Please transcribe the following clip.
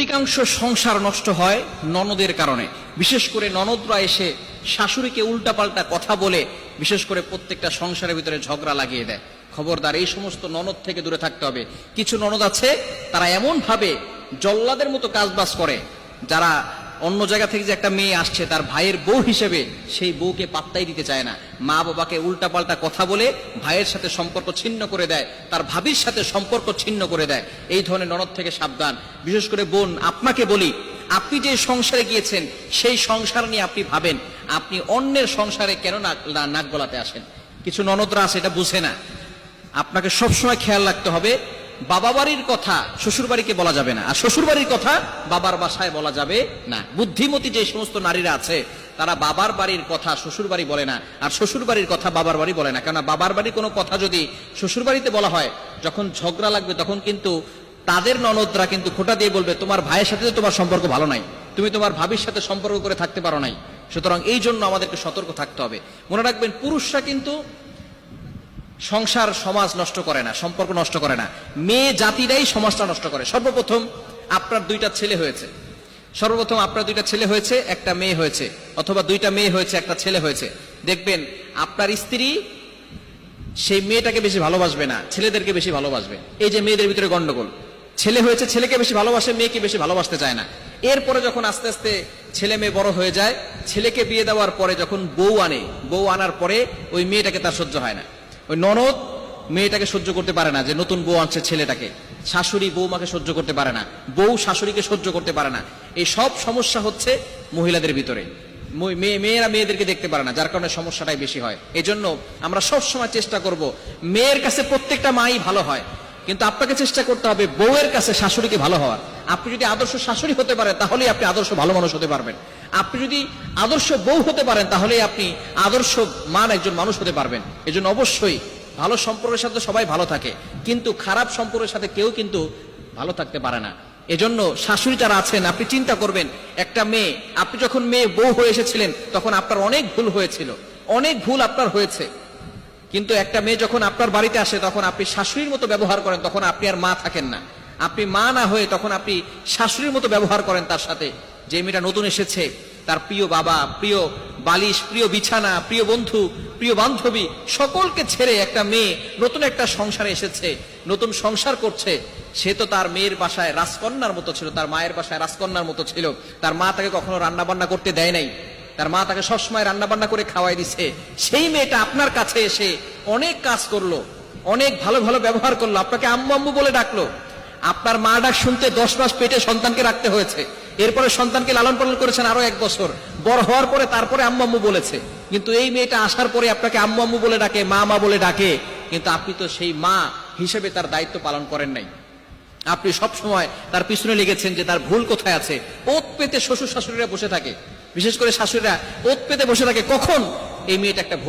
অধিকাংশ সংসার নষ্ট হয় ননদের কারণে। বিশেষ করে ননদরা এসে শাশুড়িকে উল্টাপাল্টা কথা বলে, বিশেষ করে প্রত্যেকটা সংসারের ভিতরে ঝগড়া লাগিয়ে দেয়। খবরদার, এই সমস্ত ননদ থেকে দূরে থাকতে হবে। কিছু ননদ আছে, তারা এমনভাবে জল্লাদের মতো কাজবাজ করে, যারা অন্য জায়গা থেকে যে একটা মেয়ে আসছে, তার ভাইয়ের বউ হিসেবে সেই বউকে পাত্তাই দিতে চায় না। মা বাবাকে উল্টাপাল্টা কথা বলে ভাইয়ের সাথে সম্পর্ক ছিন্ন করে দেয়, তার ভাবির সাথে সম্পর্ক ছিন্ন করে দেয়। এই ধরনের ননদ থেকে সাবধান। বিশেষ করে বোন, আপনাকে বলি, আপনি যে সংসারে গিয়েছেন, সেই সংসার নিয়ে আপনি ভাবেন, আপনি অন্যের সংসারে কেন নাক গলাতে আসেন? কিছু ননদরা আছে, এটা বুঝে না। আপনাকে সবসময় খেয়াল রাখতে হবে বাবা বাড়ির কথা শ্বশুর বাড়িকে বলা যাবে না। আর শ্বশুর বাড়ির কথা বাবার বাসায় বলা যাবে না। বুদ্ধিমতী যে সমস্ত নারীরা আছে, তারা বাবার বাড়ির কথা শ্বশুর বাড়ি বলে না। আর শ্বশুর বাড়ির কথা বাবার বাড়ি বলে না। কেননা বাবার বাড়ির কোনো কথা যদি শ্বশুর বাড়িতে বলা হয়, যখন ঝগড়া লাগবে, তখন কিন্তু তাদের ননদরা কিন্তু খোটা দিয়ে বলবে, তোমার ভাইয়ের সাথে তো তোমার সম্পর্ক ভালো নাই। তুমি তোমার ভাবির সাথে সম্পর্ক করে থাকতে পারো নাই। সুতরাং এই জন্য আমাদেরকে সতর্ক থাকতে হবে। মনে রাখবেন, পুরুষরা কিন্তু সংসার, সমাজ নষ্ট করে না, সম্পর্ক নষ্ট করে না। মেয়ে জাতিরাই সমাজটা নষ্ট করে। সর্বপ্রথম আপনার দুইটা ছেলে হয়েছে। সর্বপ্রথম আপনার দুইটা ছেলে হয়েছে, একটা মেয়ে হয়েছে, অথবা দুইটা মেয়ে হয়েছে, একটা ছেলে হয়েছে। দেখবেন, আপনার স্ত্রী সেই মেয়েটাকে বেশি ভালোবাসবে না, ছেলেদেরকে বেশি ভালোবাসবে। এই যে মেয়েদের ভিতরে গন্ডগোল। ছেলে হয়েছে, ছেলেকে বেশি ভালোবাসে, মেয়েকে বেশি ভালোবাসতে চায় না। এরপরে যখন আস্তে আস্তে ছেলে মেয়ে বড় হয়ে যায়, ছেলেকে বিয়ে দেওয়ার পরে যখন বউ আনে, বউ আনার পরে ওই মেয়েটাকে তার সহ্য হয় না। ওই ননদ মেয়েটাকে সহ্য করতে পারে না, যে নতুন বউ আনছে ছেলেটাকে। শাশুড়ি বৌমাকে সহ্য করতে পারে না, বউ শাশুড়িকে সহ্য করতে পারে না। এই সব সমস্যা হচ্ছে মহিলাদের ভিতরে। মেয়ে মেয়েরা মেয়েদেরকে দেখতে পারে না, যার কারণে সমস্যাটাই বেশি হয়। এই জন্য আমরা সব সময় চেষ্টা করব, মেয়ের কাছে প্রত্যেকটা মাই ভালো হয়, কিন্তু আপনাকে চেষ্টা করতে হবে বউয়ের কাছে শাশুড়িকে ভালো হওয়ার। আপনি যদি আদর্শ শাশুড়ি হতে পারেন, তাহলেই আপনি আদর্শ ভালো মানুষ হতে পারবেন। আপনি যদি আদর্শ বউ হতে পারেন, তাহলেই আপনি আদর্শ মান একজন মানুষ হতে পারবেন। এই জন্য অবশ্যই ভালো সম্পর্কের সাথে সবাই ভালো থাকে, কিন্তু খারাপ সম্পর্কের সাথে কেউ কিন্তু ভালো থাকতে পারে না। এজন্য শাশুড়ি যারা আছেন, আপনি চিন্তা করবেন, একটা মেয়ে, আপনি যখন মেয়ে বউ হয়ে এসেছিলেন, তখন আপনার অনেক ভুল হয়েছিল। অনেক ভুল আপনার হয়েছে। কিন্তু একটা মেয়ে যখন আপনার বাড়িতে আসে, তখন আপনি শাশুড়ির মতো ব্যবহার করেন, তখন আপনি আর মা থাকেন না। আপনি মা না হয়ে তখন আপনি শাশুড়ির মতো ব্যবহার করেন তার সাথে। যে মেয়েটা নতুন এসেছে, তার প্রিয় বাবা, প্রিয় বালিশ, প্রিয় বিছানা, প্রিয় বন্ধু, প্রিয় বান্ধবী, সকলকে ছেড়ে একটা মেয়ে নতুন একটা সংসারে এসেছে, নতুন সংসার করছে। সে তো তার মেয়ের বাসায় রাজকন্যার মতো ছিল, তার মায়ের বাসায় রাজকন্যার মতো ছিল। তার মা তাকে কখনো রান্না বান্না করতে দেয় নাই। তার মা তাকে সবসময় রান্না বান্না করে খাওয়াই দিছে। সেই মেয়েটা আপনার কাছে এসে অনেক কাজ করল, অনেক ভালো ভালো ব্যবহার করল, আপনাকে আম্মু আম্মু বলে ডাকলো। আপনার মা ডাক শুনতে দশ মাস পেটে সন্তানকে রাখতে হয়েছে। এরপরে সন্তানকে লালন পালন করেছেন আরও এক বছর। বড় হওয়ার পরে তারপরে আম্মু আম্মু বলেছে। কিন্তু এই মেয়েটা আসার পরে আপনাকে আম্মু আম্মু বলে ডাকে, মা মা বলে ডাকে। কিন্তু আপনি তো সেই মা হিসেবে তার দায়িত্ব পালন করেন নাই। আপনি সব সময় তার পিছনে লেগেছেন যে তার ভুল কোথায় আছে। ওত পেতে শ্বশুর শাশুড়িরা বসে থাকে। বিশেষ করে শাশুড়িরা ওত পেতে বসে থাকে। কখন? এই মেয়েটা একটা ভুল